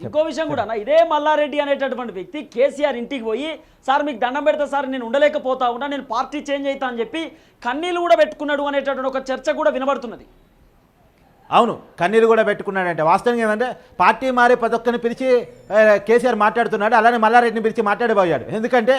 ఇంకో విషయం కూడా నా ఇదే మల్లారెడ్డి అనేటటువంటి వ్యక్తి కేసీఆర్ ఇంటికి పోయి సార్ మీకు దండం పెడతా సార్ నేను ఉండలేకపోతా ఉన్నా నేను పార్టీ చేంజ్ అవుతా అని చెప్పి కన్నీళ్ళు కూడా పెట్టుకున్నాడు అనేటటువంటి ఒక చర్చ కూడా వినబడుతున్నది. అవును కన్నీరు కూడా పెట్టుకున్నాడంటే. వాస్తవంగా ఏంటంటే పార్టీ మారి ప్రతి ఒక్కరిని పిలిచి కేసీఆర్ మాట్లాడుతున్నాడు అలానే మల్లారెడ్డిని పిలిచి మాట్లాడబోయాడు. ఎందుకంటే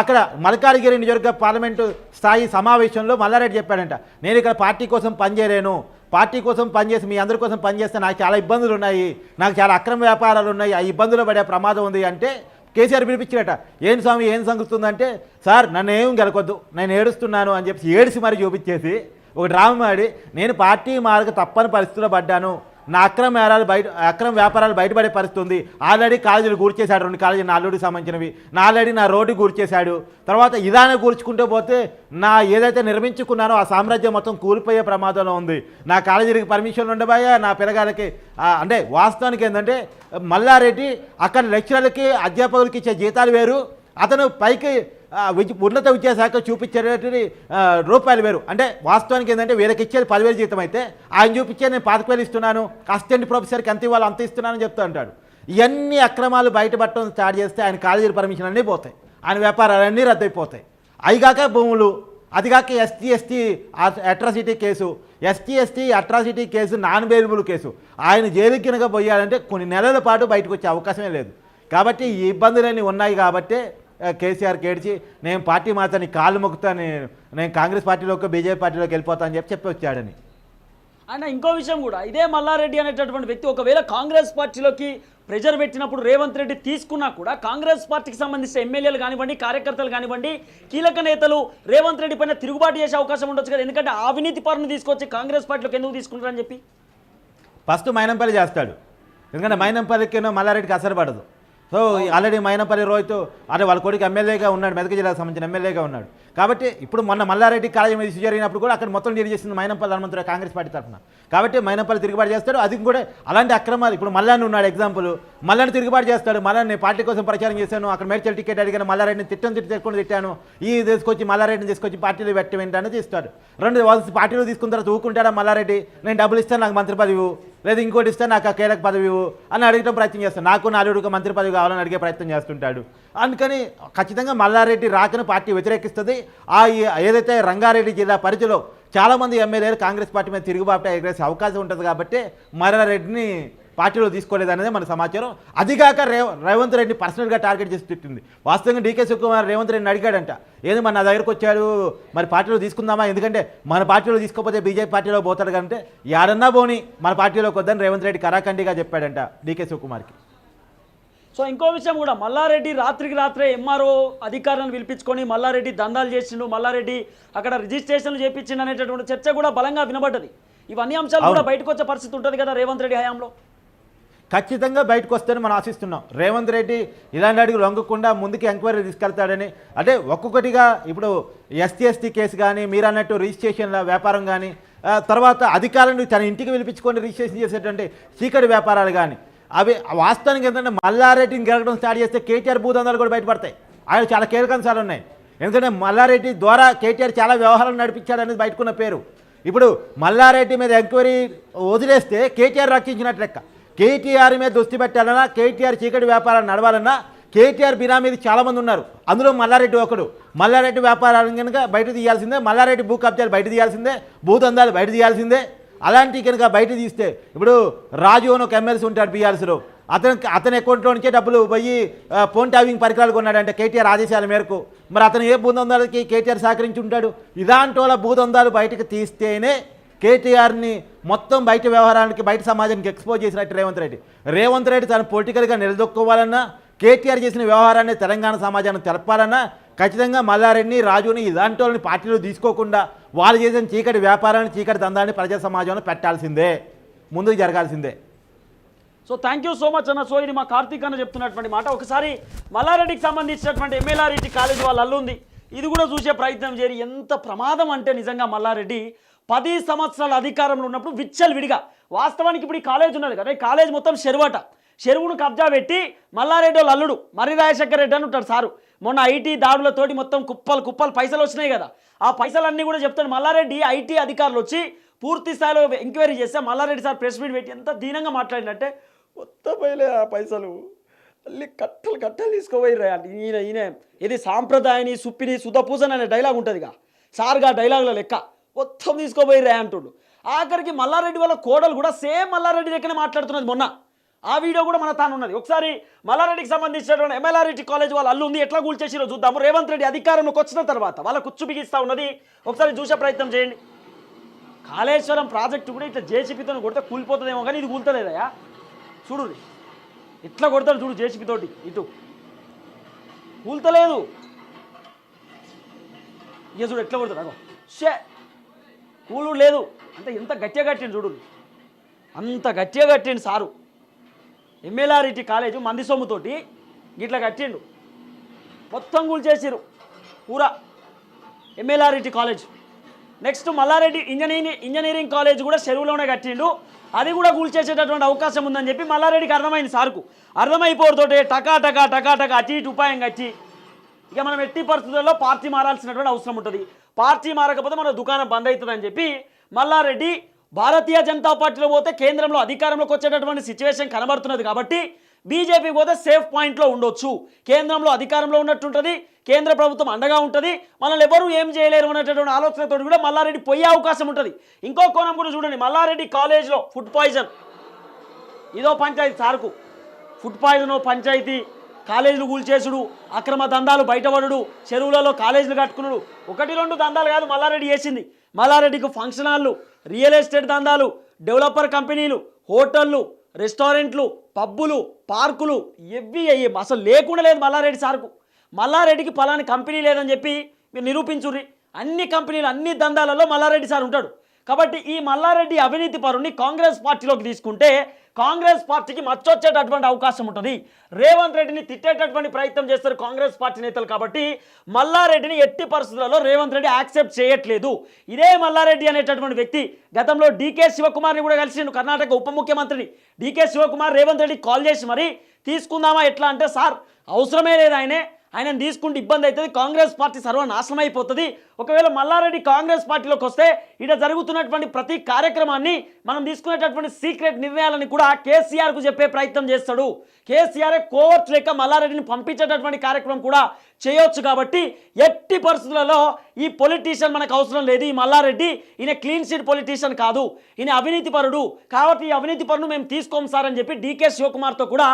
అక్కడ మల్కారిగిరి నియోజకవర్గ పార్లమెంటు స్థాయి సమావేశంలో మల్లారెడ్డి చెప్పాడంట నేను ఇక్కడ పార్టీ కోసం పనిచేయలేను పార్టీ కోసం పనిచేసి మీ అందరి కోసం పనిచేస్తే నాకు చాలా ఇబ్బందులు ఉన్నాయి. నాకు చాలా అక్రమ వ్యాపారాలు ఉన్నాయి. ఆ ఇబ్బందులు పడే ప్రమాదం ఉంది. అంటే కేసీఆర్ పిలిపించారట ఏం స్వామి ఏం సంగుతుందంటే సార్ నన్ను ఏం గెలకొద్దు. నేను ఏడుస్తున్నాను అని చెప్పి ఏడిసి మరి చూపించేసి ఒక డ్రామా ఆడి నేను పార్టీ మార్గ తప్పని పరిస్థితిలో పడ్డాను. నా అక్రమ వ్యాపారాలు బయట అక్రమ వ్యాపారాలు బయటపడే పరిస్థితి ఉంది. ఆల్రెడీ కాలేజీలు కూర్చేశాడు రెండు కాలేజీ నా అల్లుడికి సంబంధించినవి. నా ఆల్రెడీ నా రోడ్డు కూర్చేశాడు తర్వాత ఇదానే కూర్చుకుంటూ పోతే నా ఏదైతే నిర్మించుకున్నానో ఆ సామ్రాజ్యం మొత్తం కూలిపోయే ప్రమాదంలో ఉంది. నా కాలేజీలకి పర్మిషన్లు ఉండబోయా నా పిల్లగాలకి అంటే వాస్తవానికి ఏంటంటే మల్లారెడ్డి అక్కడ లెక్చరర్లకి అధ్యాపకులకి ఇచ్చే జీతాలు వేరు. అతను పైకి ఉన్నత విద్యాశాఖ చూపించేటువంటి రూపాయలు వేరు. అంటే వాస్తవానికి ఏంటంటే వీళ్ళకి ఇచ్చేది పదివేలు జీతం అయితే ఆయన చూపించే నేను పాతిక ఇస్తున్నాను అసిస్టెంట్ ప్రొఫెసర్కి ఎంత ఇవ్వాలి అంత ఇస్తున్నానని చెప్తూ అంటాడు. ఇవన్నీ అక్రమాలు బయటపడటం స్టార్ట్ చేస్తే ఆయన కాలేజీల పర్మిషన్ అన్నీ పోతాయి. ఆయన వ్యాపారాలన్నీ రద్దయిపోతాయి. అయిగాక భూములు అదిగాక ST ST atrocity case ST ST atrocity case non bailable case. ఆయన జైలుకి కనుక పోయాలంటే కొన్ని నెలల పాటు బయటకు వచ్చే అవకాశమే లేదు. కాబట్టి ఈ ఇబ్బందులన్నీ ఉన్నాయి కాబట్టి కేసీఆర్ కేడ్చి నేను పార్టీ మాత్రం కాళ్ళు మొక్కుతా నేను నేను కాంగ్రెస్ పార్టీలోకి బీజేపీ పార్టీలోకి వెళ్ళిపోతా అని చెప్పి చెప్పి వచ్చాడని. అండ్ ఇంకో విషయం కూడా. ఇదే మల్లారెడ్డి అనేటటువంటి వ్యక్తి ఒకవేళ కాంగ్రెస్ పార్టీలోకి ప్రెజర్ పెట్టినప్పుడు రేవంత్ రెడ్డి తీసుకున్నా కూడా కాంగ్రెస్ పార్టీకి సంబంధించిన ఎమ్మెల్యేలు కానివ్వండి కార్యకర్తలు కానివ్వండి కీలక నేతలు రేవంత్ రెడ్డి పైన తిరుగుబాటు చేసే అవకాశం ఉండొచ్చు కదా. ఎందుకంటే అవినీతి పరుని తీసుకొచ్చి కాంగ్రెస్ పార్టీలోకి ఎందుకు తీసుకుంటారని చెప్పి? ఫస్ట్ మైనంపల్లి చేస్తాడు. ఎందుకంటే మైనంపల్లికి మల్లారెడ్డికి అసలు పడదు. సో ఆల్రెడీ మైనపల్లి రోహిత్ అంటే వాళ్ళ కొడుకు ఎమ్మెల్యేగా ఉన్నాడు మెదక జిల్లాకు సంబంధించిన ఎమ్మెల్యేగా ఉన్నాడు. కాబట్టి ఇప్పుడు మొన్న మల్లారెడ్డి కాలేజీ మీద ఇష్యూ జరిగినప్పుడు కూడా అక్కడ మొత్తం డీల్ చేసింది మైనంపల్లి హనుమంతరావు కాంగ్రెస్ పార్టీ తరఫున. కాబట్టి మైనంపల్లి తిరుగుబాటు చేస్తాడు. అది కూడా అలాంటి అక్రమాలు ఇప్పుడు మల్లాన్ని ఉన్నాడు ఎగ్జాంపుల్ మళ్ళీ తిరుగుబాటు చేస్తాడు. మళ్ళీ నేను పార్టీ కోసం ప్రచారం చేశాను. అక్కడ మేడ్చల్ టికెట్ అడిగాను మల్లారెడ్డిని తిట్టం తిట్టి తిట్టుకుని తిట్టాను. ఈ తీసుకొచ్చి మల్లారెడ్డిని తీసుకొచ్చి పార్టీలో పెట్టడం ఏంటని తీస్తాడు రెండు వాళ్ళు పార్టీలో తీసుకున్న తర్వాత ఊకుంటాడా మల్లారెడ్డి? నేను డబ్బులు ఇస్తాను నాకు మంత్రి పదవి లేదా ఇంకోటి ఇస్తే నాకు ఆ కీలక పదవి అని అడగడం ప్రయత్నం చేస్తాను నాకు నాలుగుడికి మంత్రి పదవి కావాలని అడిగే ప్రయత్నం చేస్తుంటాడు. అందుకని ఖచ్చితంగా మల్లారెడ్డి రాకను పార్టీ వ్యతిరేకిస్తుంది. ఆ ఈ- ఏదైతే రంగారెడ్డి జిల్లా పరిధిలో చాలామంది ఎమ్మెల్యేలు కాంగ్రెస్ పార్టీ మీద తిరుగుబాటు ఎగరేసే అవకాశం ఉంటుంది కాబట్టి మల్లారెడ్డిని పార్టీలో తీసుకోలేదు అనేది మన సమాచారం. అదిగాక రేవ రేవంత్ రెడ్డిని పర్సనల్గా టార్గెట్ చేసి తిట్టింది. వాస్తవంగా డీకే శివకుమార్ రేవంత్ రెడ్డిని అడిగాడంట. ఏది మన దగ్గరకు వచ్చాడు? మరి పార్టీలో తీసుకుందామా? ఎందుకంటే మన పార్టీలో తీసుకోకపోతే బీజేపీ పార్టీలో పోతాడు కంటే యాడన్నా పోని మన పార్టీలోకి వద్దని రేవంత్ రెడ్డి కరాఖండిగా చెప్పాడంట డీకే శివకుమార్కి. సో ఇంకో విషయం కూడా మల్లారెడ్డి రాత్రికి రాత్రే ఎంఆర్ఓ అధికారులను పిలిపించుకొని మల్లారెడ్డి దందాలు చేసిండు. మల్లారెడ్డి అక్కడ రిజిస్ట్రేషన్లు చేపించిండు అనేటటువంటి చర్చ కూడా బలంగా వినబడ్డది. ఇవన్నీ అంశాలు కూడా. బయటకు వచ్చే పరిస్థితి ఉంటుంది కదా రేవంత్ రెడ్డి హయాంలో. ఖచ్చితంగా బయటకు వస్తారని మనం ఆశిస్తున్నాం. రేవంత్ రెడ్డి ఇలాంటి అడిగి లొంగకుండా ముందుకు ఎంక్వైరీ తీసుకెళ్తాడని. అంటే ఒక్కొక్కటిగా ఇప్పుడు ఎస్టీ ఎస్టీ కేసు కానీ మీరు అన్నట్టు రిజిస్ట్రేషన్ల వ్యాపారం కానీ తర్వాత అధికారులను తన ఇంటికి పిలిపించుకొని రిజిస్ట్రేషన్ చేసేటువంటి చీకటి వ్యాపారాలు కానీ అవి వాస్తవానికి ఏంటంటే మల్లారెడ్డిని గెలగడం స్టార్ట్ చేస్తే కేటీఆర్ భూదందాలు కూడా బయటపడతాయి. ఆయన చాలా కీలకాంశాలు ఉన్నాయి. ఎందుకంటే మల్లారెడ్డి ద్వారా కేటీఆర్ చాలా వ్యవహారాలు నడిపించాడనేది బయటకున్న పేరు. ఇప్పుడు మల్లారెడ్డి మీద ఎంక్వైరీ వదిలేస్తే కేటీఆర్ రక్షించినట్టు లెక్క. కేటీఆర్ మీద దృష్టి పెట్టాలన్నా కేటీఆర్ చీకటి వ్యాపారాలు నడవాలన్నా కేటీఆర్ బినామీది చాలామంది ఉన్నారు. అందులో మల్లారెడ్డి ఒకడు. మల్లారెడ్డి వ్యాపారాలను కనుక బయట తీయాల్సిందే మల్లారెడ్డి భూ కబ్జాలు బయట తీయాల్సిందే భూదందాలు బయట తీయాల్సిందే. అలాంటి కనుక బయట తీస్తే ఇప్పుడు రాజు అని ఒక ఎమ్మెల్సీ ఉంటాడు బీఆర్సీలో. అతను అతని అకౌంట్లో నుంచే డబ్బులు పోయి ఫోన్ ట్యాపింగ్ పరికరాలు కొన్నాడంటే కేటీఆర్ ఆదేశాల మేరకు. మరి అతను ఏ భూదందాలకి కేటీఆర్ సహకరించి ఉంటాడు? ఇలాంటి వాళ్ళ భూదందాలు బయటకు తీస్తేనే కేటీఆర్ని మొత్తం బయట వ్యవహారానికి బయట సమాజానికి ఎక్స్పోజ్ చేసినట్టు రేవంత్ రెడ్డి. రేవంత్ రెడ్డి తను పొలిటికల్గా నిలదొక్కోవాలన్నా కేటీఆర్ చేసిన వ్యవహారాన్ని తెలంగాణ సమాజానికి తెలపాలన్నా ఖచ్చితంగా మల్లారెడ్డిని రాజుని ఇలాంటి వాళ్ళని పార్టీలో తీసుకోకుండా వాళ్ళు చేసిన చీకటి వ్యాపారాన్ని చీకటి దందాన్ని ప్రజా సమాజంలో పెట్టాల్సిందే. ముందుకు జరగాల్సిందే. So thank you so much అన్న. సో ఇది మా కార్తీక్ అన్న చెప్తున్నటువంటి మాట. ఒకసారి మల్లారెడ్డికి సంబంధించినటువంటి ఎమ్మెల్యారెడ్డి కాలేజ్ వాళ్ళు అల్లుంది ఇది కూడా చూసే ప్రయత్నం చేయరు ఎంత ప్రమాదం అంటే నిజంగా మల్లారెడ్డి పది సంవత్సరాల అధికారంలో ఉన్నప్పుడు విచ్చలు విడిగా వాస్తవానికి ఇప్పుడు ఈ కాలేజ్ ఉన్నది కదా ఈ కాలేజ్ మొత్తం చెరువట. చెరువును కబ్జా పెట్టి మల్లారెడ్డి వాళ్ళు అల్లుడు మర్రి రాజశేఖర్ రెడ్డి అని ఉంటాడు సారు. మొన్న ఐటీ దాడులతోటి మొత్తం కుప్పలు కుప్పలు పైసలు వచ్చినాయి కదా. ఆ పైసలన్నీ కూడా చెప్తాడు మల్లారెడ్డి ఐటీ అధికారులు వచ్చి పూర్తి స్థాయిలో ఎంక్వైరీ చేస్తే మల్లారెడ్డి సార్ ప్రెస్ మీట్ పెట్టి ఎంత దీనంగా మాట్లాడినట్టే మొత్తం పోయలే ఆ పైసలు. మళ్ళీ కట్టలు కట్టలు తీసుకోపోయిర్రా. ఈయన ఈయన ఇది సాంప్రదాయని సుప్పిని సుధపూజన్ అనే డైలాగ్ ఉంటుందిగా. సార్గా డైలాగుల లెక్క. మొత్తం తీసుకోపోయిర్రా అంటుండు. ఆఖరికి మల్లారెడ్డి వాళ్ళ కోడలు కూడా సేమ్ మల్లారెడ్డి లెక్కనే మాట్లాడుతున్నది మొన్న. ఆ వీడియో కూడా మన తాను ఉన్నది. ఒకసారి మల్లారెడ్డికి సంబంధించినటువంటి ఎమ్మెల్యారెడ్డి కాలేజ్ వాళ్ళు అల్లు ఉంది ఎట్లా కూల్చేసిరో చూద్దాము. రేవంత్ రెడ్డి అధికారంలోకి వచ్చిన తర్వాత వాళ్ళ కుచ్చు బిగిస్తా ఉన్నది. ఒకసారి చూసే ప్రయత్నం చేయండి. కాళేశ్వరం ప్రాజెక్టు కూడా ఇట్లా జేసీపీతో కొడితే కూలిపోతుందేమో కానీ ఇది కూలుతలేదయా చూడు ఇట్లా కొడతాడు చూడు జేసీపీ తోటి ఇటు. కూల్తలేదు. ఇక చూడు ఎట్లా కొడతాడు అగో. షే కూలు లేదు. అంటే ఎంత గట్టిగా కట్టిండు చూడు. అంత గట్టిగా కట్టిండు సారు. ఎమ్మెల్ఆర్ఈటి కాలేజు మంది సొమ్ముతోటి ఇట్లా కట్టిండు. మొత్తం కూల్చేసిరు పూరా MLRET college. Next Malla Reddy engineering engineering college కూడా చెరువులోనే కట్టిండు. అది కూడా కూల్చేసేటటువంటి అవకాశం ఉందని చెప్పి మల్లారెడ్డికి అర్థమైంది సార్కు. అర్థమైపోరుతోటే టకా టకా టకా టకా అటు ఇటు ఉపాయంగా కట్టి ఇక మనం ఎట్టి పరిస్థితుల్లో పార్టీ మారాల్సినటువంటి అవసరం ఉంటుంది. పార్టీ మారకపోతే మన దుకాణం బంద్ అవుతుందని చెప్పి మల్లారెడ్డి భారతీయ జనతా పార్టీలో పోతే కేంద్రంలో అధికారంలోకి వచ్చేటటువంటి సిచ్యువేషన్ కనబడుతున్నది కాబట్టి బీజేపీ పోతే సేఫ్ పాయింట్లో ఉండొచ్చు. కేంద్రంలో అధికారంలో ఉన్నట్టుంటుంది కేంద్ర ప్రభుత్వం అండగా ఉంటుంది మనల్ని ఎవరు ఏం చేయలేరు అనేటటువంటి ఆలోచనతో కూడా మల్లారెడ్డి పోయే అవకాశం ఉంటుంది. ఇంకో కోణం కూడా చూడండి మల్లారెడ్డి కాలేజ్లో ఫుడ్ పాయిజన్ ఇదో పంచాయతీ సార్కు. ఫుడ్ పాయిజన్ పంచాయతీ. కాలేజీలు కూల్చేసుడు అక్రమ దందాలు బయటపడుడు చెరువులలో కాలేజీలు కట్టుకున్నాడు ఒకటి రెండు దందాలు కాదు మల్లారెడ్డి చేసింది. మల్లారెడ్డికి ఫంక్షన్ హాళ్ళు రియల్ ఎస్టేట్ దందాలు డెవలపర్ కంపెనీలు హోటళ్ళు రెస్టారెంట్లు పబ్బులు పార్కులు ఎవ్వి అయ్యి అసలు లేకుండా లేదు మల్లారెడ్డి సార్కు. మల్లారెడ్డికి పలాని కంపెనీ లేదని చెప్పి మీరు నిరూపించుర్రి. అన్ని కంపెనీలు అన్ని దందాలలో మల్లారెడ్డి సార్ ఉంటాడు. కాబట్టి ఈ మల్లారెడ్డి అవినీతి పరుని కాంగ్రెస్ పార్టీలోకి తీసుకుంటే కాంగ్రెస్ పార్టీకి మచ్చొచ్చేటటువంటి అవకాశం ఉంటుంది. రేవంత్ రెడ్డిని తిట్టేటటువంటి ప్రయత్నం చేస్తారు కాంగ్రెస్ పార్టీ నేతలు కాబట్టి మల్లారెడ్డిని ఎట్టి పరిస్థితులలో రేవంత్ రెడ్డి యాక్సెప్ట్ చేయట్లేదు. ఇదే మల్లారెడ్డి అనేటటువంటి వ్యక్తి గతంలో డీకే శివకుమార్ని కూడా కలిసిండు కర్ణాటక ఉప ముఖ్యమంత్రిని డీకే శివకుమార్ రేవంత్ రెడ్డి కాల్ చేసి మరి తీసుకుందామా? ఎట్లా? అంటే సార్ అవసరమే లేదు ఆయనే. ఆయనను తీసుకుంటే ఇబ్బంది అవుతుంది. కాంగ్రెస్ పార్టీ సర్వనాశనం అయిపోతుంది. ఒకవేళ మల్లారెడ్డి కాంగ్రెస్ పార్టీలోకి వస్తే ఇక్కడ జరుగుతున్నటువంటి ప్రతి కార్యక్రమాన్ని మనం తీసుకునేటటువంటి సీక్రెట్ నిర్ణయాలని కూడా కేసీఆర్కు చెప్పే ప్రయత్నం చేస్తాడు. కేసీఆర్ కోవర్ట్ లేక మల్లారెడ్డిని పంపించేటటువంటి కార్యక్రమం కూడా చేయొచ్చు కాబట్టి ఎట్టి పరిస్థితులలో ఈ పొలిటీషియన్ మనకు అవసరం లేదు. ఈ మల్లారెడ్డి ఈయన క్లీన్ షీట్ పొలిటీషియన్ కాదు. ఈయన అవినీతి పరుడు. కాబట్టి ఈ అవినీతి పరును మేము తీసుకోం సార్ అని చెప్పి డీకే శివకుమార్తో కూడా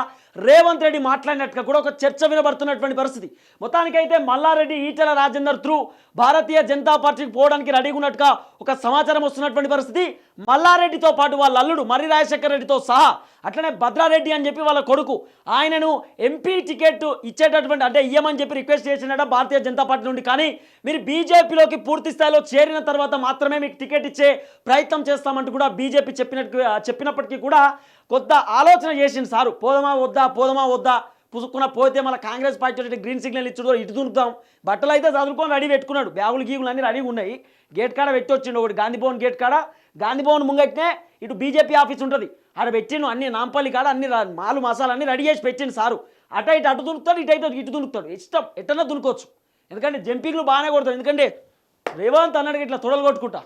రేవంత్ రెడ్డి మాట్లాడినట్టుగా కూడా ఒక చర్చ వినబడుతున్నటువంటి పరిస్థితి. మొత్తానికైతే మల్లారెడ్డి ఈటెల రాజేందర్ త్రూ భారతీయ జనతా పార్టీకి పోవడానికి రెడీగా ఉన్నట్టుగా ఒక సమాచారం వస్తున్నటువంటి పరిస్థితి. మల్లారెడ్డితో పాటు వాళ్ళ అల్లుడు మర్రి రాజశేఖర రెడ్డితో సహా అట్లనే భద్రారెడ్డి అని చెప్పి వాళ్ళ కొడుకు ఆయనను ఎంపీ టికెట్ ఇచ్చేటటువంటి అంటే ఇయ్యమని చెప్పి రిక్వెస్ట్ చేసినట భారతీయ జనతా పార్టీ నుండి. కానీ మీరు బీజేపీలోకి పూర్తి స్థాయిలో చేరిన తర్వాత మాత్రమే మీకు టికెట్ ఇచ్చే ప్రయత్నం చేస్తామంటూ కూడా బీజేపీ చెప్పినట్టు చెప్పినప్పటికీ కూడా కొత్త ఆలోచన చేసింది సారు. పోదమా వద్దా పోదమా వద్దా పుసుక్కున పోతే మళ్ళీ కాంగ్రెస్ పార్టీ గ్రీన్ సిగ్నల్ ఇచ్చుడు ఇటు దునుకుతాం బట్టలు అయితే చదువుకొని రెడీ పెట్టుకున్నాడు. బ్యాగులు గీగులు అన్నీ రెడీగా ఉన్నాయి. గేట్ కాడ పెట్టి వచ్చిండు ఒకటి గాంధీ భవన్ గేట్ కాడ. గాంధీ భవన్ ముంగట్నే ఇటు బీజేపీ ఆఫీస్ ఉంటుంది. ఆడ పెట్టిండు అన్ని నాంపల్లి కాడ అన్ని మాలు మసాలా అన్ని రెడీ చేసి పెట్టిండు సారు. అటు ఇటు అటు దునుకుతాడు ఇటు అయితే ఇటు దునుకుతాడు ఇష్టం ఎట్టన్నా దునుకోవచ్చు ఎందుకంటే జంపింగ్లు బాగానే కొడతాడు. ఎందుకంటే రేవంత్ అన్నాడు ఇట్లా తొడలు కొట్టుకుంటా.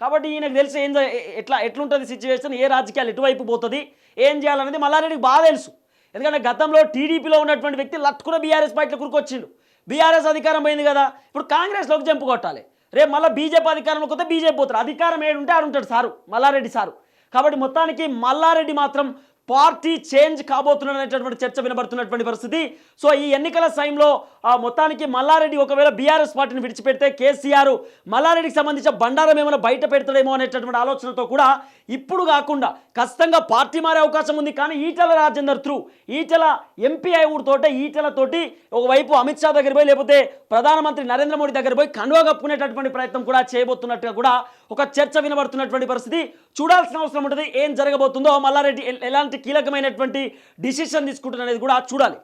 కాబట్టి ఈయనకు తెలిసి ఏం ఎట్లా ఎట్లుంటుంది సిచ్యువేషన్ ఏ రాజకీయాలు ఎటువైపు పోతుంది ఏం చేయాలనేది మల్లారెడ్డికి బాగా తెలుసు. ఎందుకంటే గతంలో టీడీపీలో ఉన్నటువంటి వ్యక్తి లట్టుకున్న బీఆర్ఎస్ పార్టీలో కురుకొచ్చిండు. బీఆర్ఎస్ అధికారం పోయింది కదా ఇప్పుడు కాంగ్రెస్లోకి జంపు కొట్టాలి. రేపు మళ్ళీ బీజేపీ అధికారంలోకి వస్తే బీజేపీ పోతారు అధికారం ఏడుంటే ఆడుంటాడు సారు మల్లారెడ్డి సారు. కాబట్టి మొత్తానికి మల్లారెడ్డి మాత్రం పార్టీ చేంజ్ కాబోతున్నటువంటి చర్చ వినబడుతున్నటువంటి పరిస్థితి. సో ఈ ఎన్నికల సమయంలో ఆ మొత్తానికి మల్లారెడ్డి ఒకవేళ బీఆర్ఎస్ పార్టీని విడిచిపెడితే కేసీఆర్ మల్లారెడ్డికి సంబంధించిన బండారం ఏమైనా బయట పెడతాడేమో అనేటటువంటి ఆలోచనతో కూడా ఇప్పుడు కాకుండా ఖచ్చితంగా పార్టీ మారే అవకాశం ఉంది. కానీ ఈటల రాజేందర్ త్రూ ఈటల ఎంపీ తోటే ఈటలతోటి ఒకవైపు అమిత్ షా దగ్గర పోయి లేకపోతే ప్రధానమంత్రి నరేంద్ర మోడీ దగ్గర పోయి కండువా కప్పుకునేటటువంటి ప్రయత్నం కూడా చేయబోతున్నట్టుగా కూడా ఒక చర్చ వినబడుతున్నటువంటి పరిస్థితి. చూడాల్సిన అవసరం ఉంటుంది. ఏం జరగబోతుందో మల్లారెడ్డి ఎలాంటి కీలకమైనటువంటి డిసిషన్ తీసుకుంటున్నది కూడా చూడాలి.